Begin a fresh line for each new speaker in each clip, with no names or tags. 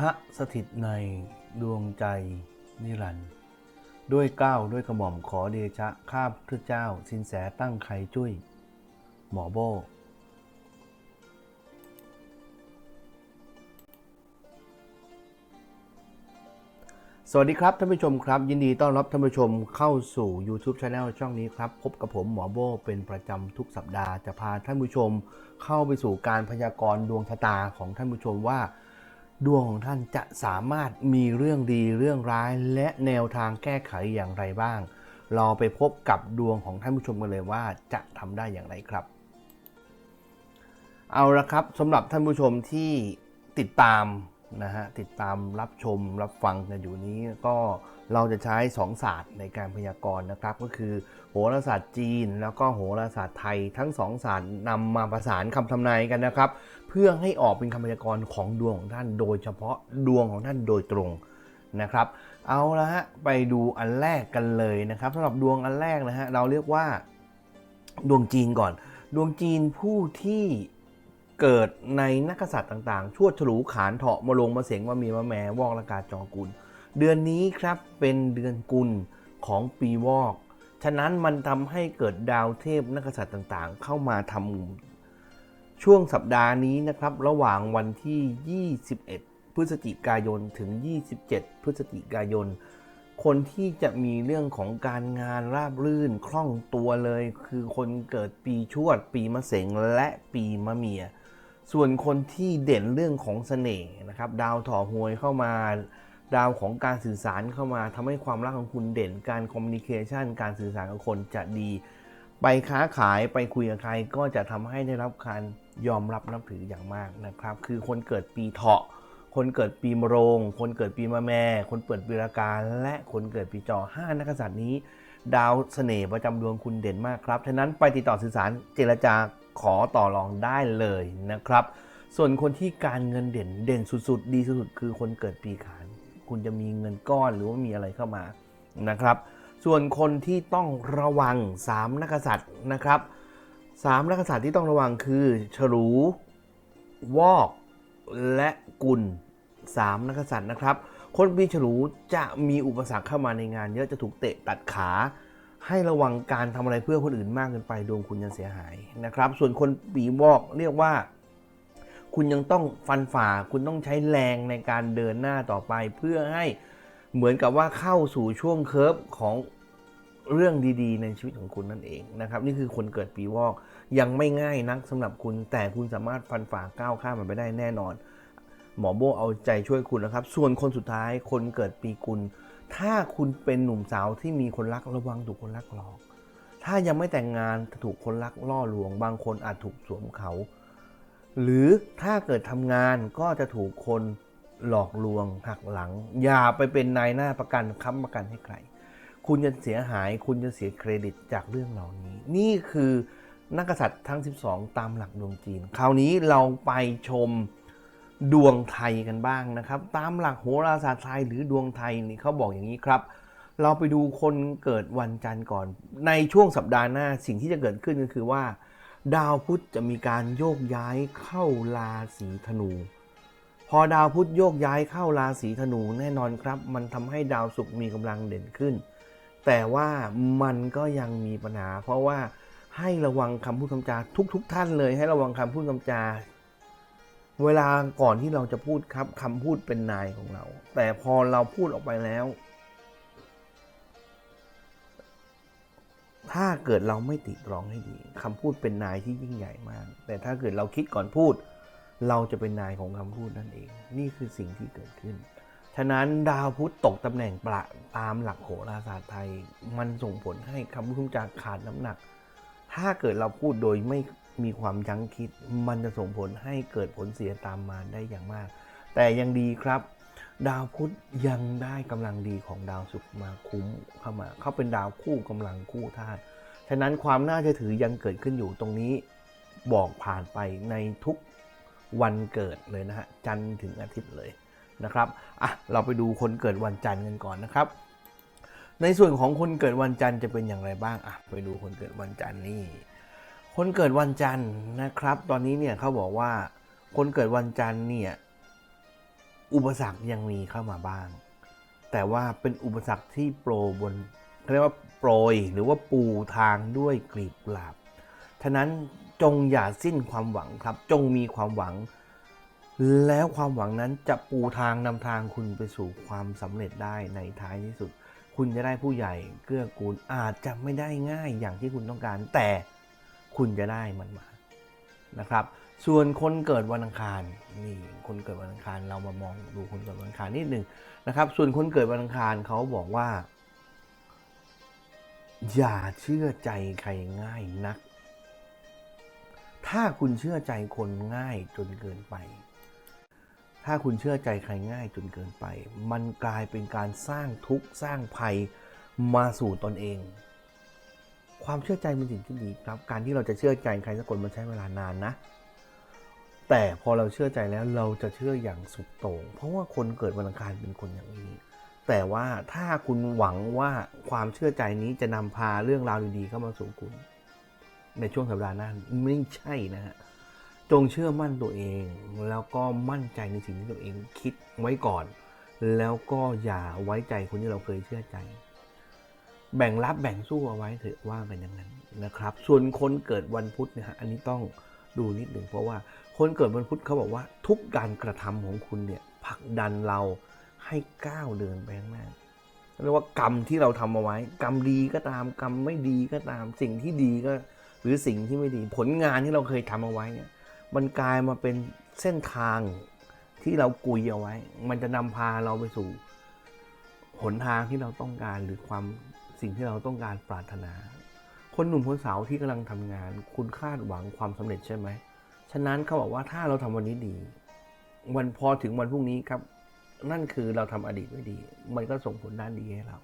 ทะสถิตในดวงใจนิรันดร์ด้วยเก้าวด้วยกระหม่อมขอเดชะข้าพระเจ้าสินแสตั้งไข่จุ้ย หมอโบสวัสดีครับท่านผู้ชมครับ ยินดีต้อนรับท่านผู้ชมเข้าสู่ YouTube Channel ช่องนี้ครับ พบกับผมหมอโบเป็นประจำทุกสัปดาห์จะพาท่านผู้ชมเข้าไปสู่การพยากรณ์ดวงชะตาของท่านผู้ชมว่า ดวงของท่านจะสามารถมีเรื่องดีเรื่องร้ายและแนวทางแก้ไขอย่างไรบ้าง เราไปพบกับดวงของท่านผู้ชมกันเลยว่าจะทำได้อย่างไรครับ เอาละครับสำหรับท่านผู้ชมที่ติดตามนะฮะติดตามรับชมรับฟังกันอยู่นี้ก็เราจะใช้สองศาสตร์ในการพยากรณ์นะครับ ก็คือโหราศาสตร์จีน แล้วก็โหราศาสตร์ไทยทั้งสองศาสตร์นำมาประสานคำทำนายกันนะครับ เพื่อให้ออกเป็นคำพยากรณ์ของดวงของท่าน โดยเฉพาะดวงของท่านโดยตรงนะครับ เอาละฮะไปดูอันแรกกันเลยนะครับสำหรับดวงอันแรกนะฮะเราเรียกว่าดวงจีนก่อน ดวงจีนผู้ที่เกิดในนักษัตริย์ต่างๆ ชวดฉลูขานเถาะมาลงมาเสงมามีมาแหมวอกละกาจอกุล เดือนนี้ครับเป็นเดือนกุลของปีวอก ฉะนั้นมันทำให้เกิดดาวเทพนักษัตริย์ต่างๆ เข้ามาทำมุม ช่วงสัปดาห์นี้นะครับระหว่างวันที่ 21 พฤศจิกายนถึง 27 พฤศจิกายน คนที่จะมีเรื่องของการงานราบรื่นคล่องตัวเลย คือคนเกิดปีชวด ปีมะเสงและปีมะเมีย ส่วนคนที่เด่นเรื่องของเสน่ห์นะครับดาวถ่อหวยเข้ามา ดาวของการสื่อสารเข้ามาทำให้ความรักของคุณเด่นการคอมมิวนิเคชันการสื่อสารกับคนจะดี ไปค้าขายไปคุยกับใครก็จะทำให้ได้รับการ ยอมรับนับถืออย่างมากนะครับ คือคนเกิดปีเถาะ คนเกิดปีมะโรง คนเกิดปีมะแม่ คนเปิดปีรากาและคนเกิดปีจอห้านักษัตริย์นี้ ดาวเสน่ห์ประจำดวงคุณเด่นมากครับฉะนั้นไปติดต่อสื่อสารเจรจาขอต่อรองได้เลยนะครับ ส่วนคนที่การเงินเด่นเด่นสุดๆ ดีสุดๆคือคนเกิดปีขาน คุณจะมีเงินก้อนหรือว่ามีอะไรเข้ามานะครับ ส่วนคนที่ต้องระวัง3นักกษัตริย์นะครับ สามนักษัตริย์ที่ต้องระวังคือ ฉลู วอก และกุลสามนักษัตริย์นะครับ คนปีฉลูจะมีอุปสรรคเข้ามาในงาน เยอะจะถูกเตะตัดขา ให้ระวังการทำอะไรเพื่อคนอื่นมากเกินไปดวงคุณจะเสียหายนะครับ ส่วนคนปีวอกเรียกว่า คุณยังต้องฟันฝ่า คุณต้องใช้แรงในการเดินหน้าต่อไป เพื่อให้เหมือนกับว่าเข้าสู่ช่วงเคิร์ฟของ เรื่องดีๆ ในชีวิตของคุณนั่นเองนะครับนี่คือคนเกิดปีวอกยังไม่ง่ายนักสำหรับคุณแต่คุณสามารถฟันฝ่าก้าวข้ามมันไปได้แน่นอน หมอโบเอาใจช่วยคุณนะครับ ส่วนคนสุดท้ายคนเกิดปีกุล ถ้าคุณเป็นหนุ่มสาวที่มีคนรักระวังถูกคนรักหลอก ถ้ายังไม่แต่งงานถูกคนรักล่อลวง บางคนอาจถูกสวมเขา หรือถ้าเกิดทำงานก็จะถูกคนหลอกลวงหักหลัง อย่าไปเป็นนายหน้าประกันค้ำประกันให้ใคร คุณจะเสียหาย คุณจะเสียเครดิตจากเรื่องเหล่านี้ นี่คือนักกษัตริย์ทั้ง 12 ตามหลักดวงจีน คราวนี้เราไปชมดวงไทยกันบ้างนะครับ ตามหลักโหราศาสตร์ไทยหรือดวงไทยนี่เขาบอกอย่างนี้ครับ เราไปดูคนเกิดวันจันทร์ก่อน ในช่วงสัปดาห์หน้าสิ่งที่จะเกิดขึ้นก็คือว่า ดาวพุธจะมีการโยกย้ายเข้าราศีธนู พอดาวพุธโยกย้ายเข้าราศีธนูแน่นอนครับ มันทำให้ดาวศุกร์มีกำลังเด่นขึ้น แต่ว่ามันก็ยังมีปัญหา เพราะว่าให้ระวังคำพูดคำจาทุกๆท่านเลยให้ระวังคำพูดคำจา เวลาก่อนที่เราจะพูดครับคำพูดเป็นนายของเรา แต่พอเราพูดออกไปแล้ว ถ้าเกิดเราไม่ติดรองให้ดีคำพูดเป็นนายที่ยิ่งใหญ่มาก แต่ถ้าเกิดเราคิดก่อนพูด เราจะเป็นนายของคำพูดนั่นเอง นี่คือสิ่งที่เกิดขึ้น ฉะนั้นดาวพุธตกตำแหน่งประตามหลักโหราศาสตร์ไทย มันส่งผลให้คำพูดคำจาขาดน้ำหนัก ถ้าเกิดเราพูดโดยไม่มีความยั้งคิด มันจะส่งผลให้เกิดผลเสียตามมาได้อย่างมาก แต่ยังดีครับ ดาวพุธยังได้กำลังดีของดาวศุกร์มาคุ้มเข้ามา เขาเป็นดาวคู่กำลังคู่ธาตุฉะนั้นความน่าจะถือยังเกิดขึ้นอยู่ตรงนี้บอกผ่านไปในทุกวันเกิดเลยนะฮะจันทร์ถึงอาทิตย์เลย นะครับอะเราไปดูคนเกิดวันจันทร์กันก่อนนะครับ ในส่วนของคนเกิดวันจันทร์จะเป็นอย่างไรบ้างอะไปดูคนเกิดวันจันทร์นี่คนเกิดวันจันทร์นะครับ ตอนนี้เนี่ยเขาบอกว่า คนเกิดวันจันทร์เนี่ยอุปสรรคยังมีเข้ามาบ้าง แต่ว่าเป็นอุปสรรคที่โปรบนเรียกว่าโปรยหรือว่าปูทางด้วยกลีบกุหลาบ ฉะนั้นจงอย่าสิ้นความหวังครับ จงมีความหวัง แล้วความหวังนั้นจะปูทางนำทางคุณไปสู่ความสำเร็จได้ในท้ายที่สุด คุณจะได้ผู้ใหญ่เกื้อกูลอาจจะไม่ได้ง่ายอย่างที่คุณต้องการ แต่คุณจะได้มันมานะครับ ส่วนคนเกิดวันอังคารนี่คนเกิดวันอังคารเรามามองดูคนเกิดวันอังคารนิดหนึ่งนะครับ ส่วนคนเกิดวันอังคารเขาบอกว่า อย่าเชื่อใจใครง่ายนัก ถ้าคุณเชื่อใจคนง่ายจนเกินไป ถ้าคุณเชื่อใจใครง่ายจนเกินไป มันกลายเป็นการสร้างทุกข์สร้างภัยมาสู่ตนเอง ความเชื่อใจเป็นสิ่งที่ดีครับ การที่เราจะเชื่อใจใครสักคนมันใช้เวลานานนะ แต่พอเราเชื่อใจแล้วเราจะเชื่ออย่างสุดโต่ง เพราะว่าคนเกิดวันอังคารเป็นคนอย่างนี้ แต่ว่าถ้าคุณหวังว่าความเชื่อใจนี้จะนำพาเรื่องราวดีๆเข้ามาสู่คุณ ในช่วงสัปดาห์หน้าไม่ใช่นะฮะ จงเชื่อมั่นตัวเอง แล้วก็มั่นใจในสิ่งที่ตัวเองคิดไว้ก่อน แล้วก็อย่าไว้ใจคนที่เราเคยเชื่อใจ แบ่งรับแบ่งสู้เอาไว้เถอะว่ากันอย่างนั้นนะครับ ส่วนคนเกิดวันพุธนี่ยฮะอันนี้ต้องดูนิดหนึ่งเพราะว่าคนเกิดวันพุธเขาบอกว่าทุกการกระทำของคุณเนี่ยผลักดันเราให้ก้าวเดินไปข้างหน้าเรียกว่ากรรมที่เราทำเอาไว้ กรรมดีก็ตามกรรมไม่ดีก็ตาม สิ่งที่ดีก็ หรือสิ่งที่ไม่ดี ผลงานที่เราเคยทำเอาไว้เนี่ย มันกลายมาเป็นเส้นทางที่เรากุยเอาไว้ มันจะนำพาเราไปสู่ หนทางที่เราต้องการหรือความสิ่งที่เราต้องการปรารถนา คนหนุ่มคนสาวที่กำลังทำงาน คุณคาดหวังความสำเร็จใช่ไหม ฉะนั้นเขาบอกว่าถ้าเราทำวันนี้ดี วันพอถึงวันพรุ่งนี้ครับ นั่นคือเราทำอดีตไม่ดี มันก็ส่งผลด้านดีให้เรา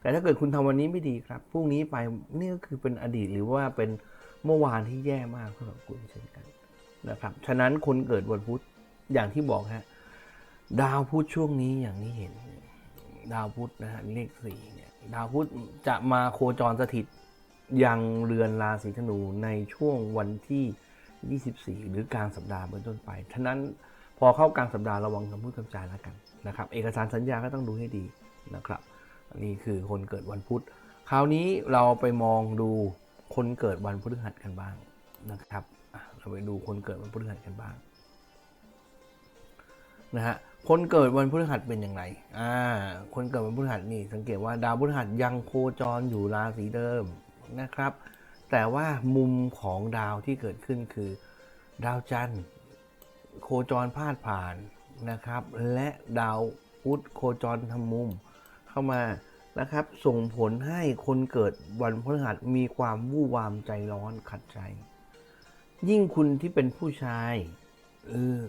แต่ถ้าเกิดคุณทำวันนี้ไม่ดีครับ พรุ่งนี้ไปนี่ก็คือเป็นอดีตหรือว่าเป็นเมื่อวานที่แย่มากสำหรับคุณเช่นกัน นะครับฉะนั้นคนเกิดวันพุธอย่างที่บอกฮะดาวพุธช่วงนี้อย่างที่เห็น ดาวพุธนะฮะเลขสี่เนี่ยดาวพุธจะมาโคจรสถิตยังเรือนราศีธนูในช่วงวันที่ 24 หรือกลางสัปดาห์เป็นต้นไปฉะนั้นพอเข้ากลางสัปดาห์ระวังคำพูดคำจาแล้วกันนะครับ เอกสารสัญญาก็ต้องดูให้ดีนะครับนนี้คือคนเกิดวันพุธ คราวนี้เราไปมองดูคนเกิดวันพฤหัสกันบ้างนะครับ เราไปดูคนเกิดวันพฤหัสกันบ้างนะฮะคนเกิดวันพฤหัสเป็นอย่างไรอ่า คนเกิดวันพฤหัสนี่สังเกตว่าดาวพฤหัสยังโคจรอยู่ราศีเดิมนะครับ แต่ว่ามุมของดาวที่เกิดขึ้นคือ ดาวจันทร์ โคจรพาดผ่านนะครับ และดาวพุธโคจรทำมุมเข้ามานะครับ ส่งผลให้คนเกิดวันพฤหัสมีความวู่วามใจร้อนขัดใจ ยิ่งคุณที่เป็นผู้ชายเออ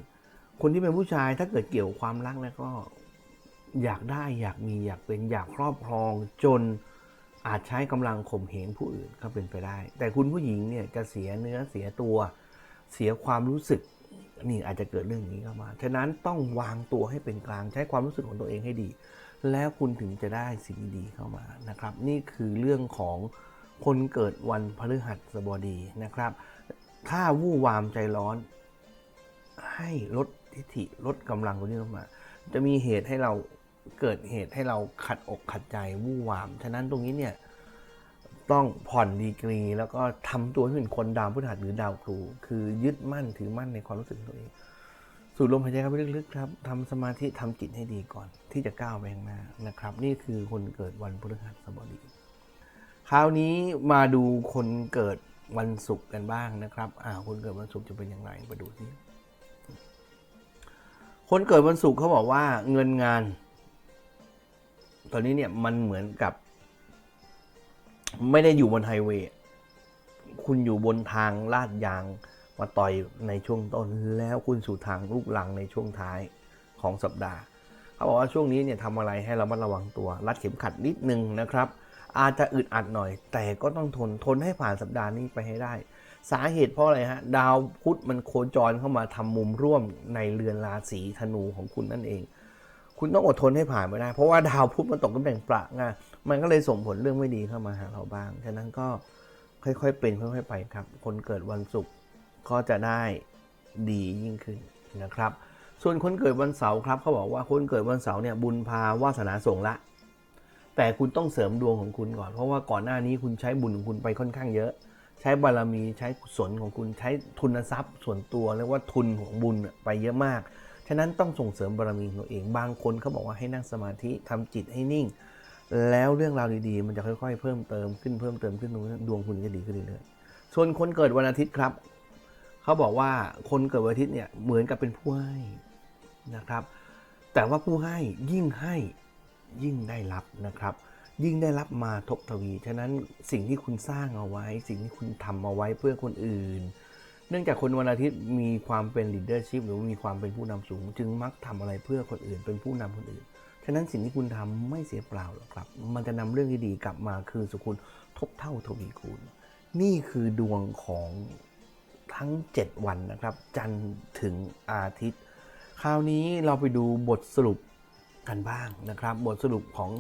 คนที่เป็นผู้ชายถ้าเกิดเกี่ยวความรักแล้วก็อยากได้อยากมีอยากเป็นอยากครอบครอง จนอาจใช้กำลังข่มเหงผู้อื่นก็เป็นไปได้ แต่คุณผู้หญิงเนี่ยจะเสียเนื้อเสียตัวเสียความรู้สึกนี่อาจจะเกิดเรื่องนี้เข้ามา ฉะนั้นต้องวางตัวให้เป็นกลางใช้ความรู้สึกของตัวเองให้ดี แล้วคุณถึงจะได้สิ่งดีๆเข้ามานะครับ นี่คือเรื่องของคนเกิดวันพฤหัสบดีนะครับ ถ้าวู่วามใจร้อน ให้ลดทิฐิลดกำลังตรงนี้ลงมา จะมีเหตุให้เราเกิดเหตุให้เราขัดอกขัดใจวู่วาม ฉะนั้นตรงนี้เนี่ยต้องผ่อนดีกรี แล้วก็ทำตัวให้เป็นคนดาวพฤหัสหรือดาวครู คือยึดมั่นถือมั่นในความรู้สึกตัวเอง สูดลมหายใจเข้าไปลึกๆครับทำสมาธิทำจิตให้ดีก่อน ที่จะก้าวไปข้างหน้านะครับ นี่คือคนเกิดวันพฤหัสบดี คราวนี้มาดูคนเกิด วันศุกร์กันบ้างนะครับอ่าคนเกิดวันศุกร์จะเป็นอย่างไรมาดูสิคนเกิดวันศุกร์เขาบอกว่าเงินงาน ตอนนี้เนี่ยมันเหมือนกับ ไม่ได้อยู่บนไฮเวย์คุณอยู่บนทางลาดยางมาต่อยในช่วงต้นแล้วคุณสู่ทางลูกลังในช่วงท้ายของสัปดาห์ เขาบอกว่าช่วงนี้เนี่ยทำอะไรให้เรามัดระวังตัว รัดเข็มขัดนิดนึงนะครับ อาจจะอึดอัดหน่อย แต่ก็ต้องทนทนให้ผ่านสัปดาห์นี้ไปให้ได้ สาเหตุเพราะอะไรฮะ ดาวพุธมันโคจรเข้ามาทำมุมร่วมในเรือนราศีธนูของคุณนั่นเอง คุณต้องอดทนให้ผ่านไปได้ เพราะว่าดาวพุธมันตกตำแหน่งประไงมันก็เลยส่งผลเรื่องไม่ดีเข้ามาหาเราบ้าง ฉะนั้นก็ค่อยๆเป็นค่อยๆไปครับ คนเกิดวันศุกร์ก็จะได้ดียิ่งขึ้นนะครับ ส่วนคนเกิดวันเสาร์ครับเขาบอกว่าคนเกิดวันเสาร์เนี่ยบุญพาวาสนาส่งละ แต่คุณต้องเสริมดวงของคุณก่อน เพราะว่าก่อนหน้านี้คุณใช้บุญของคุณไปค่อนข้างเยอะ ใช้บารมีใช้กุศลของคุณใช้ทุนทรัพย์ส่วนตัวเรียกว่าทุนของบุญไปเยอะมาก ฉะนั้นต้องส่งเสริมบารมีตัวเอง บางคนเขาบอกว่าให้นั่งสมาธิทำจิตให้นิ่ง แล้วเรื่องราวดีๆ มันจะค่อยๆ เพิ่มเติมขึ้นเพิ่มเติมขึ้นดวงคุณจะดีขึ้นเรื่อยๆส่วนคนเกิดวันอาทิตย์ครับเขาบอกว่าคนเกิดวันอาทิตย์เนี่ยเหมือนกับเป็นผู้ให้นะครับ แต่ว่าผู้ให้ยิ่งให้ ยิ่งได้รับนะครับ ยิ่งได้รับมาทบทวี ฉะนั้นสิ่งที่คุณสร้างเอาไว้ สิ่งที่คุณทำเอาไว้เพื่อคนอื่น เนื่องจากคนวันอาทิตย์มีความเป็น leadership หรือมีความเป็นผู้นำสูง จึงมักทำอะไรเพื่อคนอื่น เป็นผู้นำคนอื่น ฉะนั้นสิ่งที่คุณทำไม่เสียเปล่าหรอกครับ มันจะนำเรื่องที่ดีกลับมาคืนสู่คุณทบเท่าทวีคูณ นี่คือดวงของทั้ง 7 วันนะครับ จันทร์ถึงอาทิตย์ คราวนี้เราไปดูบทสรุป กันบ้างนะครับ บทสรุปของ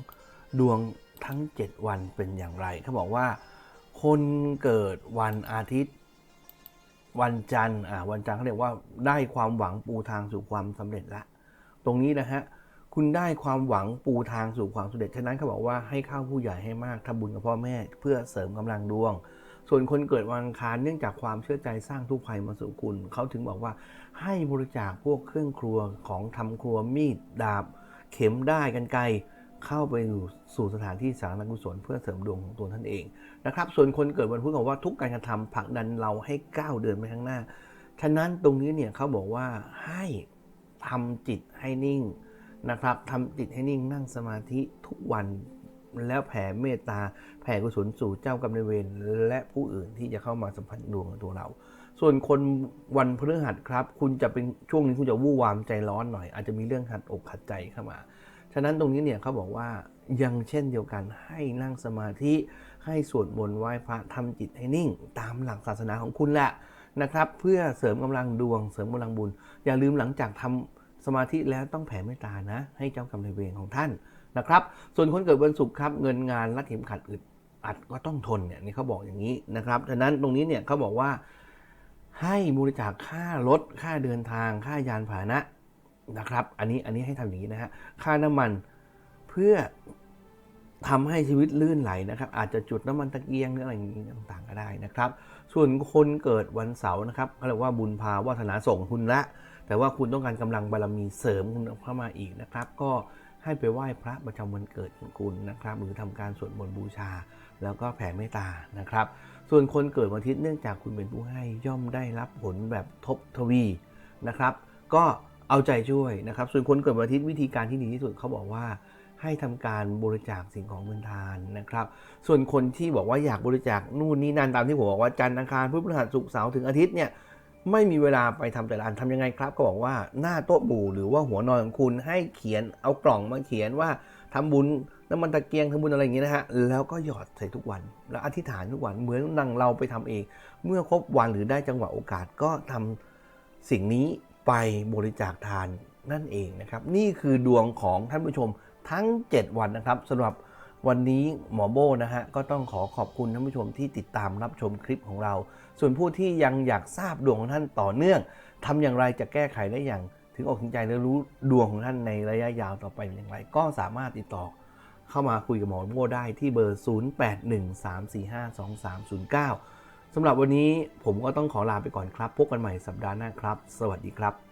ดวงทั้ง 7 วันเป็นอย่างไรเขาบอกว่า คนเกิดวันอาทิตย์ วันจันทร์อ่าวันจันทร์เขาเรียกว่าได้ความหวังปูทางสู่ความสำเร็จละ ตรงนี้นะฮะคุณได้ความหวังปูทางสู่ความสำเร็จ ฉะนั้นเขาบอกว่าให้เข้าผู้ใหญ่ให้มากทำบุญกับพ่อแม่ เพื่อเสริมกำลังดวง ส่วนคนเกิดวันอังคารเนื่องจากความเชื่อใจสร้างทุกภัยมาสู่คุณ เขาถึงบอกว่าให้บริจาคพวกเครื่องครัวของทำครัวมีดดาบ เข็มได้กันไกรเข้าไปสู่สถานที่สาธารณกุศลเพื่อเสริมดวงของตัวท่านเองนะครับ ส่วนคนเกิดวันพุธบอกว่าทุกการกระทำผลักดันเราให้ก้าวเดินไปข้างหน้า ฉะนั้นตรงนี้เนี่ยเขาบอกว่าให้ทำจิตให้นิ่งนะครับทำจิตให้นิ่งนั่งสมาธิทุกวันแล้วแผ่เมตตาแผ่กุศลสู่เจ้ากรรมนายเวรและผู้อื่นที่จะเข้ามาสัมผัสดวงของตัวเรา ส่วนคนวันพฤหัสครับ คุณจะเป็นช่วงนี้คุณจะวู่วามใจร้อนหน่อย อาจจะมีเรื่องขัดอกขัดใจเข้ามา ฉะนั้นตรงนี้เนี่ยเขาบอกว่ายังเช่นเดียวกันให้นั่งสมาธิให้สวดมนต์ไหว้พระทำจิตให้นิ่ง ตามหลักศาสนาของคุณแหละนะครับ เพื่อเสริมกำลังดวง เสริมกำลังบุญ อย่าลืมหลังจากทำสมาธิแล้วต้องแผ่เมตตานะ ให้เจ้ากรรมนายเวรของท่านนะครับ ส่วนคนเกิดวันศุกร์ครับเงินงานรัดเข็มขัดอึดอัดก็ต้องทนเนี่ยนี่เขาบอกอย่างนี้นะครับฉะนั้นตรงนี้เนี่ยเขาบอกว่า ให้บริจาคค่ารถค่าเดินทาง ค่ายานพาหนะนะครับ อันนี้อันนี้ให้ทำอย่างนี้นะฮะค่าน้ำมันเพื่อทำให้ชีวิตลื่นไหลนะครับ อาจจะจุดน้ำมันตะเกียงหรืออะไรอย่างนี้ต่างๆก็ได้นะครับ ส่วนคนเกิดวันเสาร์นะครับเขาเรียกว่าบุญพาวาสนาส่งคุณละ แต่ว่าคุณต้องการกำลังบารมีเสริมคุณเข้ามาอีกนะครับ ก็ ให้ไปไหว้พระประจำวันเกิดของคุณนะครับ หรือทำการสวดมนต์บูชา แล้วก็แผ่เมตตานะครับ ส่วนคนเกิดวันอาทิตย์เนื่องจากคุณเป็นผู้ให้ย่อมได้รับผลแบบทบทวีนะครับ ก็เอาใจช่วยนะครับ ส่วนคนเกิดวันอาทิตย์วิธีการที่ดีที่สุดเขาบอกว่าให้ทำการบริจาคสิ่งของเงินทานนะครับ ส่วนคนที่บอกว่าอยากบริจาคนู่นนี่นั่นตามที่ผมบอกว่าจันทร์อังคารพุธพฤหัสศุกร์เสาร์ถึงอาทิตย์เนี่ย ไม่มีเวลาไปทำแต่ละอันทำยังไงครับ ก็บอกว่าหน้าโต๊ะบูหรือว่าหัวนอนของคุณให้เขียนเอากล่องมาเขียนว่าทำบุญน้ำมันตะเกียงทำบุญอะไรอย่างเงี้ยนะฮะแล้วก็หยอดใส่ทุกวัน แล้วอธิษฐานทุกวันเหมือนนังเราไปทำเอง เมื่อครบวันหรือได้จังหวะโอกาสก็ทำสิ่งนี้ไปบริจาคทานนั่นเองนะครับ นี่คือดวงของท่านผู้ชมทั้ง 7 วันนะครับสำหรับ วันนี้หมอโบนะฮะก็ต้องขอขอบคุณท่านผู้ชมที่ติดตามรับชมคลิปของเรา ส่วนผู้ที่ยังอยากทราบดวงของท่านต่อเนื่องทำอย่างไรจะแก้ไขได้อย่าง ถึงอกถึงใจและรู้ดวงของท่านในระยะยาวต่อไปอย่างไร ก็สามารถติดต่อ เข้ามาคุยกับหมอโบได้ที่เบอร์ 0813452309สำหรับวันนี้ผมก็ต้องขอลาไปก่อนครับพบกันใหม่สัปดาห์หน้าครับ สวัสดีครับ